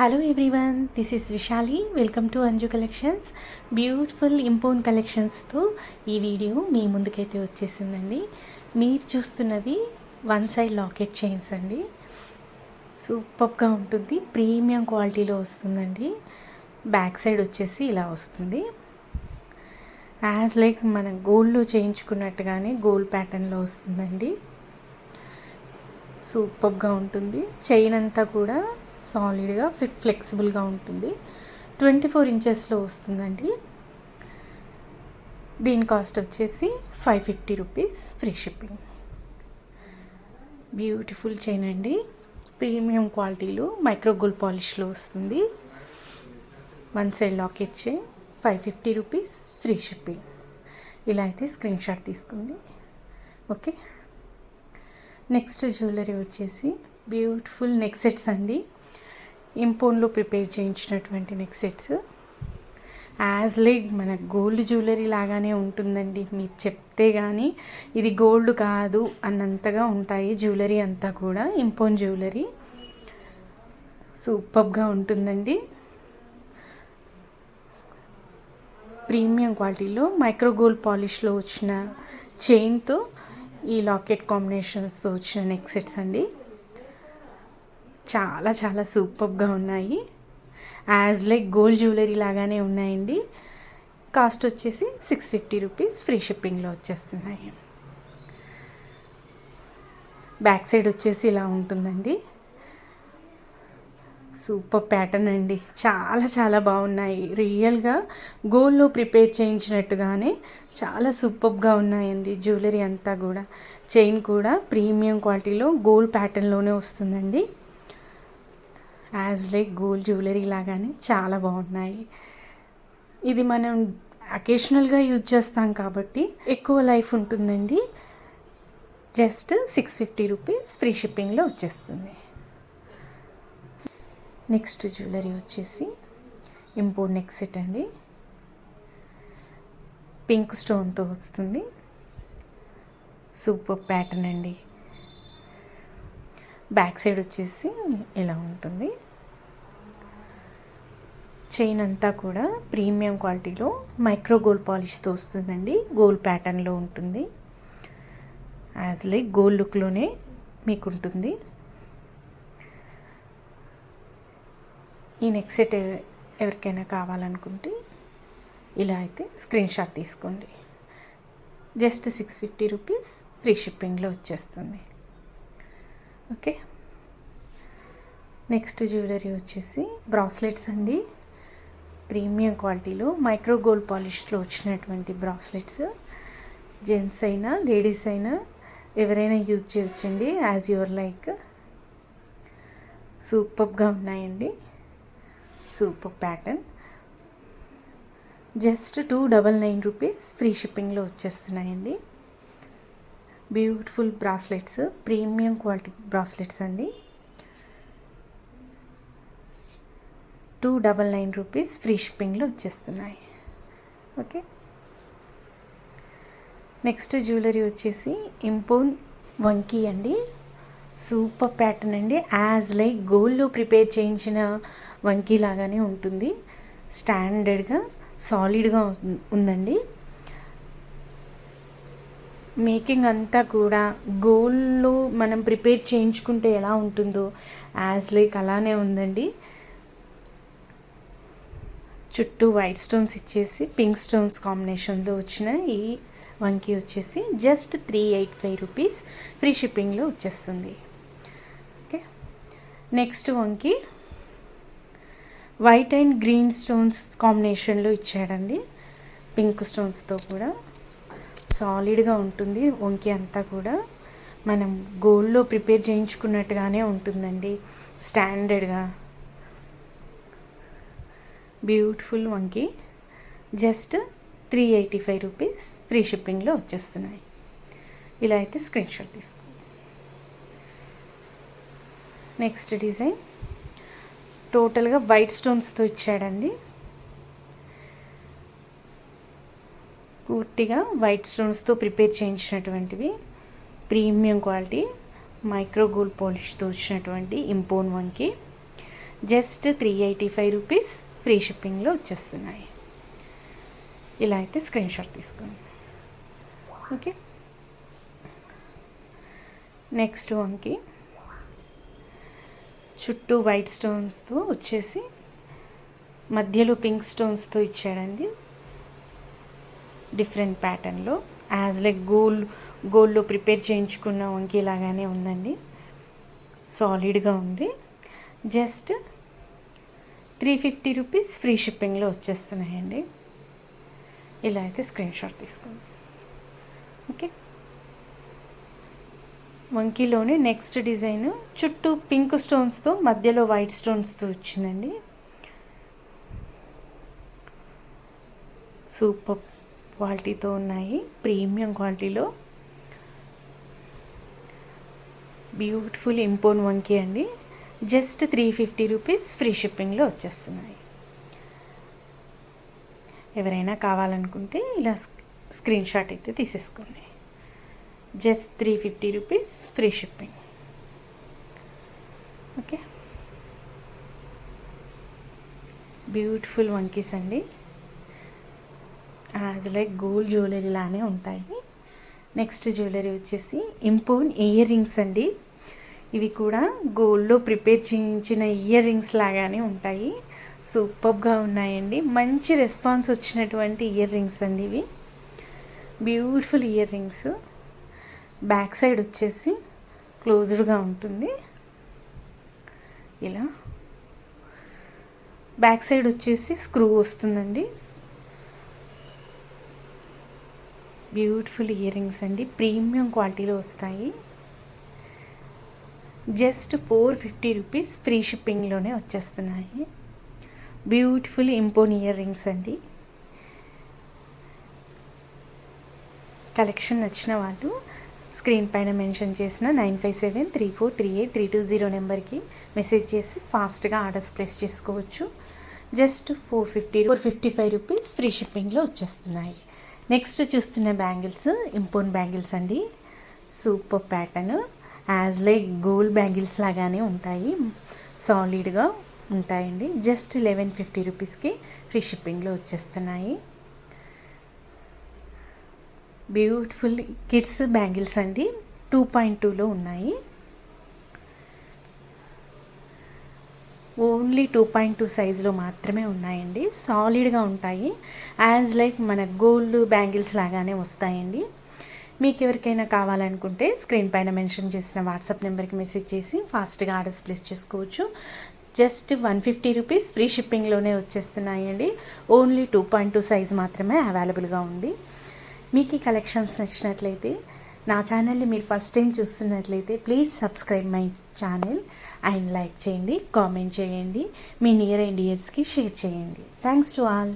Hello everyone this is Vishali welcome to Anju collections beautiful impon కలెక్షన్స్తో ఈ video మీ ముందుకైతే వచ్చేసిందండి. మీరు చూస్తున్నది వన్ సైడ్ లాకెట్ చైన్స్ అండి. సూపర్గా ఉంటుంది ప్రీమియం క్వాలిటీలో వస్తుందండి. బ్యాక్ సైడ్ వచ్చేసి ఇలా వస్తుంది. యాజ్ లైక్ మనం గోల్డ్లో చేయించుకున్నట్టుగానే గోల్డ్ ప్యాటర్న్లో వస్తుందండి. సూపర్గా ఉంటుంది. చైన్ అంతా కూడా సాలిడ్గా ఫిట్ ఫ్లెక్సిబుల్గా ఉంటుంది. ట్వంటీ ఫోర్ ఇంచెస్లో వస్తుందండి. దీని కాస్ట్ వచ్చేసి five fifty rupees free shipping. Beautiful chain అండి. ప్రీమియం క్వాలిటీలో మైక్రో గోల్డ్ పాలిష్లో వస్తుంది. One side locket chain five fifty rupees free shipping. ఇలా అయితే స్క్రీన్ షాట్ తీసుకోండి. ఓకే. నెక్స్ట్ జ్యువెలరీ వచ్చేసి బ్యూటిఫుల్ నెక్ సెట్స్ అండి. ఇంపోన్లో ప్రిపేర్ చేయించినటువంటి నెక్ సెట్స్ యాజ్ లైక్ మన గోల్డ్ జ్యువెలరీ లాగానే ఉంటుందండి. మీరు చెప్తే కానీ ఇది గోల్డ్ కాదు అన్నంతగా ఉంటాయి జ్యువెలరీ అంతా కూడా ఇంపోన్ జ్యువెలరీ. సూపర్గా ఉంటుందండి. ప్రీమియం క్వాలిటీలో మైక్రో గోల్డ్ పాలిష్లో వచ్చిన చైన్తో ఈ లాకెట్ కాంబినేషన్స్తో వచ్చిన నెక్ సెట్స్ అండి. చాలా చాలా సూపర్గా ఉన్నాయి. యాజ్ లైక్ గోల్డ్ జ్యువెలరీ లాగానే ఉన్నాయండి. కాస్ట్ వచ్చేసి సిక్స్ ఫిఫ్టీ రూపీస్ ఫ్రీ షిప్పింగ్లో వచ్చేస్తున్నాయి. బ్యాక్ సైడ్ వచ్చేసి ఇలా ఉంటుందండి. సూపర్ ప్యాటర్న్ అండి. చాలా చాలా బాగున్నాయి. రియల్గా గోల్డ్లో ప్రిపేర్ చేయించినట్టుగానే చాలా సూపర్గా ఉన్నాయండి జ్యువెలరీ అంతా కూడా. చైన్ కూడా ప్రీమియం క్వాలిటీలో గోల్డ్ ప్యాటర్న్లోనే వస్తుందండి. యాజ్ లైక్ గోల్డ్ జ్యువెలరీ లాగానే చాలా బాగున్నాయి. ఇది మనం అకేషనల్గా యూజ్ చేస్తాం కాబట్టి ఎక్కువ లైఫ్ ఉంటుందండి. Just six fifty rupees free షిప్పింగ్లో వచ్చేస్తుంది. నెక్స్ట్ జ్యువెలరీ వచ్చేసి ఇంపోర్ట్ నెక్ సెట్ అండి. పింక్ స్టోన్తో వస్తుంది. సూపర్ ప్యాటర్న్ అండి. బ్యాక్ సైడ్ వచ్చేసి ఇలా ఉంటుంది. చైన్ అంతా కూడా ప్రీమియం క్వాలిటీలో మైక్రో గోల్డ్ పాలిష్తో వస్తుందండి. గోల్డ్ ప్యాటర్న్లో ఉంటుంది. యాజ్ లైక్ గోల్డ్ లుక్లోనే మీకు ఉంటుంది ఈ నెక్ సెట్ ఎవరికైనా కావాలనుకుంటే ఇలా అయితే స్క్రీన్ షాట్ తీసుకోండి. Just six fifty rupees free షిప్పింగ్లో వచ్చేస్తుంది. ఓకే. నెక్స్ట్ జ్యువెలరీ వచ్చేసి బ్రాస్లెట్స్ అండి. ప్రీమియం క్వాలిటీలో మైక్రో గోల్డ్ పాలిష్లో వచ్చినటువంటి బ్రాస్లెట్స్. జెంట్స్ అయినా లేడీస్ అయినా ఎవరైనా యూజ్ చేయొచ్చండి యాజ్ యువర్ లైక్. సూపర్గా ఉన్నాయండి. Super pattern. Just two double nine rupees free షిప్పింగ్లో వచ్చేస్తున్నాయండి. Beautiful bracelets premium quality bracelets అండి. Two double nine rupees free షిప్పింగ్లో వచ్చేస్తున్నాయి. ఓకే. నెక్స్ట్ జ్యువెలరీ వచ్చేసి ఇంపోన్ వంకీ అండి. సూపర్ ప్యాటర్న్ అండి. యాజ్ లైక్ గోల్డ్లో ప్రిపేర్ చేయించిన వంకీ లాగానే ఉంటుంది. స్టాండర్డ్గా సాలిడ్గా ఉందండి. మేకింగ్ అంతా కూడా గోల్డ్లో మనం ప్రిపేర్ చేయించుకుంటే ఎలా ఉంటుందో యాజ్ లైక్ అలానే ఉందండి. చుట్టూ వైట్ స్టోన్స్ ఇచ్చేసి పింక్ స్టోన్స్ కాంబినేషన్లో వచ్చిన ఈ వంకీ వచ్చేసి just three eight five rupees free షిప్పింగ్లో వచ్చేస్తుంది. ఓకే. నెక్స్ట్ వంకీ వైట్ అండ్ గ్రీన్ స్టోన్స్ కాంబినేషన్లో ఇచ్చాడండి. పింక్ స్టోన్స్తో కూడా. సాలిడ్గా ఉంటుంది వంకి అంతా కూడా. మనం గోల్డ్లో ప్రిపేర్ చేయించుకున్నట్టుగానే ఉంటుందండి. స్టాండర్డ్గా. Beautiful వంకి. Just three eighty five rupees free షిప్పింగ్లో వచ్చేస్తున్నాయి. ఇలా అయితే స్క్రీన్ షాట్ తీసుకో. Next design. టోటల్గా వైట్ స్టోన్స్తో ఇచ్చాడండి. పూర్తిగా వైట్ స్టోన్స్తో ప్రిపేర్ చేయించినటువంటివి ప్రీమియం క్వాలిటీ మైక్రో గోల్డ్ పాలిష్తో వచ్చినటువంటి ఇంపోన్ వన్కి just three eighty five rupees free షిప్పింగ్లో వచ్చేస్తున్నాయి. ఇలా అయితే స్క్రీన్ షాట్ తీసుకోండి. ఓకే నెక్స్ట్ వన్కి చుట్టూ వైట్ స్టోన్స్తో వచ్చేసి మధ్యలో పింక్ స్టోన్స్తో ఇచ్చాడండి. డిఫరెంట్ ప్యాటర్న్లో. యాజ్ లైక్ గోల్డ్ గోల్డ్లో ప్రిపేర్ చేయించుకున్న వంకి లాగానే ఉందండి. సాలిడ్గా ఉంది. Just three fifty rupees free షిప్పింగ్లో వచ్చేస్తున్నాయండి. ఇలా అయితే స్క్రీన్ షాట్ తీసుకోండి. ఓకే వంకీలోనే నెక్స్ట్ డిజైన్ చుట్టూ పింక్ స్టోన్స్తో మధ్యలో వైట్ స్టోన్స్తో వచ్చిందండి. సూపర్ క్వాలిటీతో ఉన్నాయి ప్రీమియం క్వాలిటీలో. బ్యూటిఫుల్ ఇంపోన్ వంకీ అండి. Just three fifty rupees free షిప్పింగ్లో వచ్చేస్తున్నాయి. ఎవరైనా కావాలనుకుంటే ఇలా స్క్రీన్ షాట్ అయితే తీసేసుకోండి. Just three fifty rupees free shipping. Okay? Beautiful వంకీస్ అండి. యాజ్ లైక్ గోల్డ్ జ్యువెలరీ లానే ఉంటాయి. నెక్స్ట్ జ్యువెలరీ వచ్చేసి ఇంపోన్ ఇయర్ రింగ్స్ అండి. ఇవి కూడా గోల్డ్లో ప్రిపేర్ చేయించిన ఇయర్ రింగ్స్ లాగానే ఉంటాయి. సూపర్గా ఉన్నాయండి. మంచి రెస్పాన్స్ వచ్చినటువంటి ఇయర్ రింగ్స్ అండి ఇవి. Beautiful earrings back side వచ్చేసి క్లోజ్డ్గా ఉంటుంది. ఇలా. బ్యాక్ సైడ్ వచ్చేసి స్క్రూ వస్తుందండి. బ్యూటిఫుల్ ఇయర్ రింగ్స్ అండి. ప్రీమియం క్వాలిటీలో వస్తాయి. Just four fifty rupees free షిప్పింగ్లోనే వచ్చేస్తున్నాయి. బ్యూటిఫుల్ ఇంపోన్ ఇయర్ రింగ్స్ అండి. కలెక్షన్ నచ్చిన వాళ్ళు స్క్రీన్ పైన మెన్షన్ చేసిన nine five seven three four three eight three two zero నెంబర్కి మెసేజ్ చేసి ఫాస్ట్గా ఆర్డర్స్ ప్లేస్ చేసుకోవచ్చు. Just four fifty four fifty five rupees free షిప్పింగ్లో వచ్చేస్తున్నాయి. నెక్స్ట్ చూస్తున్న బ్యాంగిల్స్ ఇంపోన్ బ్యాంగిల్స్ అండి. Super pattern. As like gold bangles లాగానే ఉంటాయి. సాలిడ్గా ఉంటాయండి. జస్ట్ లెవెన్ ఫిఫ్టీ రూపీస్కి ఫ్రీ షిప్పింగ్లో వచ్చేస్తున్నాయి. బ్యూటిఫుల్ కిడ్స్ బ్యాంగిల్స్ అండి. టూ పాయింట్ టూలో ఉన్నాయి. ఓన్లీ టూ పాయింట్ టూ సైజులో మాత్రమే ఉన్నాయండి. సాలిడ్గా ఉంటాయి. యాజ్ లైక్ మన గోల్డ్ బ్యాంగిల్స్ లాగానే వస్తాయండి. మీకు ఎవరికైనా కావాలనుకుంటే స్క్రీన్ పైన మెన్షన్ చేసిన వాట్సాప్ నెంబర్కి మెసేజ్ చేసి ఫాస్ట్గా ఆర్డర్స్ ప్లేస్ చేసుకోవచ్చు. Just one fifty rupees free షిప్పింగ్లోనే వచ్చేస్తున్నాయండి. Only two point two size మాత్రమే అవైలబుల్గా ఉంది. మీకు ఈ కలెక్షన్స్ నచ్చినట్లయితే నా ఛానల్ని మీరు ఫస్ట్ టైం చూస్తున్నట్లయితే please subscribe my channel. And like చేయండి కామెంట్ చేయండి మీ నియర్ అండ్ ఇయర్స్కి షేర్ చేయండి. Thanks to all